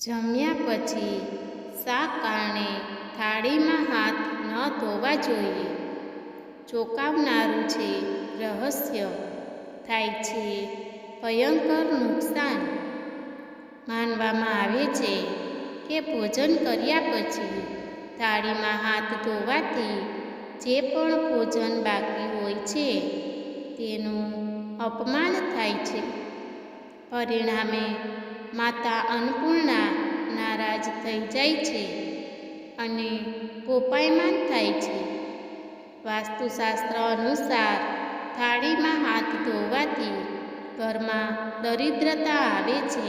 જમ્યા પછી શા કારણે થાળીમાં હાથ ન ધોવા જોઈએ. ચોંકાવનારું છે રહસ્ય. થાય છે ભયંકર નુકસાન. માનવામાં આવે છે કે ભોજન કર્યા પછી થાળીમાં હાથ ધોવાથી જે પણ ભોજન બાકી હોય છે તેનું અપમાન થાય છે. પરિણામે માતા અન્નપૂર્ણા નારાજ થઈ જાય છે અને કોપાયમાન થાય છે. વાસ્તુશાસ્ત્ર અનુસાર થાળીમાં હાથ ધોવાથી ઘરમાં દરિદ્રતા આવે છે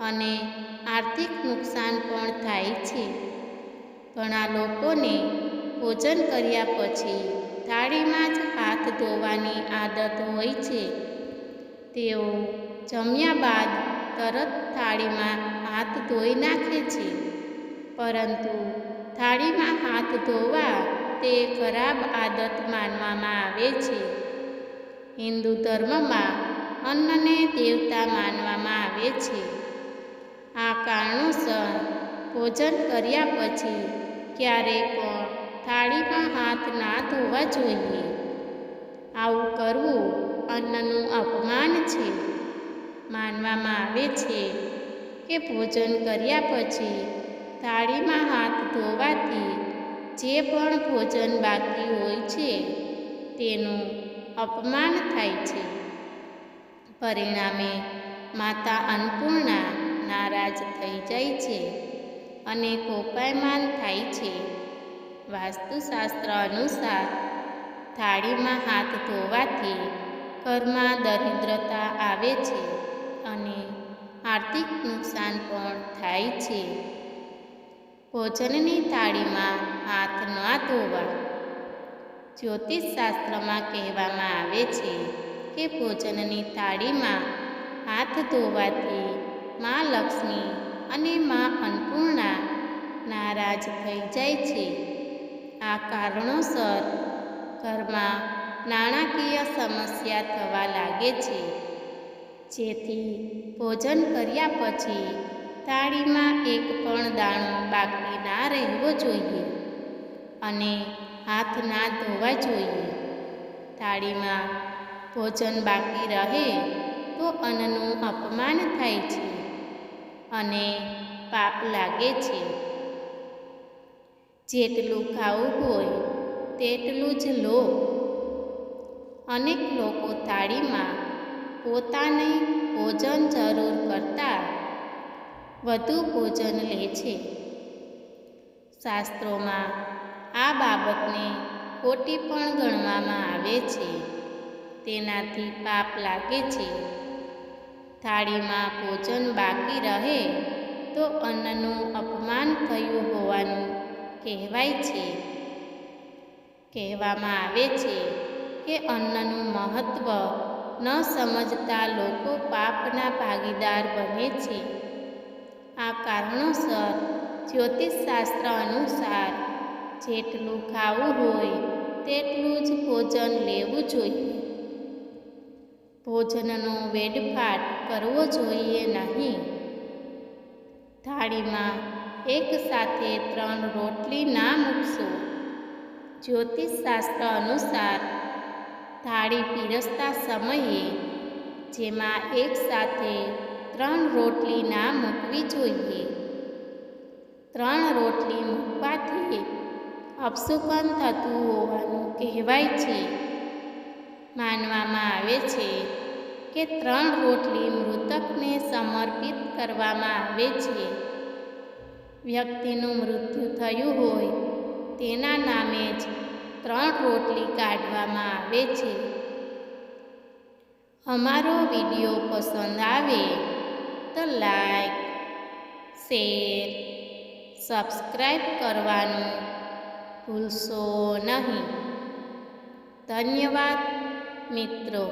અને આર્થિક નુકસાન પણ થાય છે. ઘણા લોકોને ભોજન કર્યા પછી થાળીમાં જ હાથ ધોવાની આદત હોય છે. તેઓ જમ્યા બાદ તરત થાળીમાં હાથ ધોઈ નાખે છે. પરંતુ થાળીમાં હાથ ધોવા તે ખરાબ આદત માનવામાં આવે છે. હિન્દુ ધર્મમાં અન્નને દેવતા માનવામાં આવે છે. આ કારણોસર ભોજન કર્યા પછી ક્યારે પણ થાળીમાં હાથ ના ધોવા જોઈએ. આવું કરવું અન્નનું અપમાન છે. માનવામાં આવે છે કે ભોજન કર્યા પછી થાળીમાં હાથ ધોવાથી જે પણ ભોજન બાકી હોય છે તેનું અપમાન થાય છે. પરિણામે માતા અન્નપૂર્ણા નારાજ થઈ જાય છે અને કોપાયમાન થાય છે. વાસ્તુશાસ્ત્ર અનુસાર થાળીમાં હાથ ધોવાથી ઘરમાં દરિદ્રતા આવે છે. અને આર્થિક નુકસાન પણ થાય છે. ભોજનની થાળીમાં હાથ ન ધોવા. જ્યોતિષશાસ્ત્રમાં કહેવામાં આવે છે કે ભોજનની થાળીમાં હાથ ધોવાથી મા લક્ષ્મી અને મા અન્નપૂર્ણા નારાજ થઈ જાય છે. આ કારણોસર ઘરમાં નાણાકીય સમસ્યા થવા લાગે છે. જેથી ભોજન કર્યા પછી થાળીમાં એક પણ દાણો બાકી ના રહેવો જોઈએ અને હાથ ના ધોવા જોઈએ. થાળીમાં ભોજન બાકી રહે તો અન્નનું અપમાન થાય છે અને પાપ લાગે છે. જેટલું ખાવું હોય તેટલું જ લો. અનેક લોકો થાળીમાં પોતાને ભોજન જરૂર કરતાં વધુ ભોજન લે છે. શાસ્ત્રોમાં આ બાબતને ખોટી પણ ગણવામાં આવે છે. તેનાથી પાપ લાગે છે. થાળીમાં ભોજન બાકી રહે તો અન્નનું અપમાન થયું હોવાનું કહેવાય છે. કહેવામાં આવે છે કે અન્નનું મહત્ત્વ ન સમજતા લોકો પાપના ભાગીદાર બને છે. આ કારણોસર જ્યોતિષશાસ્ત્ર અનુસાર જેટલું ખાવું હોય તેટલું જ ભોજન લેવું જોઈએ. ભોજનનો વેડફાટ કરવો જોઈએ નહીં. થાળીમાં એક સાથે ત્રણ રોટલી ના મૂકશો. જ્યોતિષશાસ્ત્ર અનુસાર થાળી પીરસતા સમયે જેમાં એક સાથે ત્રણ રોટલી ના મૂકવી જોઈએ. ત્રણ રોટલી મૂકવાથી અપશુકન થતું હોવાનું કહેવાય છે. માનવામાં આવે છે કે ત્રણ રોટલી મૃતકને સમર્પિત કરવામાં આવે છે. વ્યક્તિનું મૃત્યુ થયું હોય તેના નામે જ ત્રણ રોટલી કાઢવામાં આવે છે. અમારો વીડિયો પસંદ આવે તો લાઈક, શેર, સબસ્ક્રાઈબ કરવાનું ભૂલશો નહીં. ધન્યવાદ મિત્રો.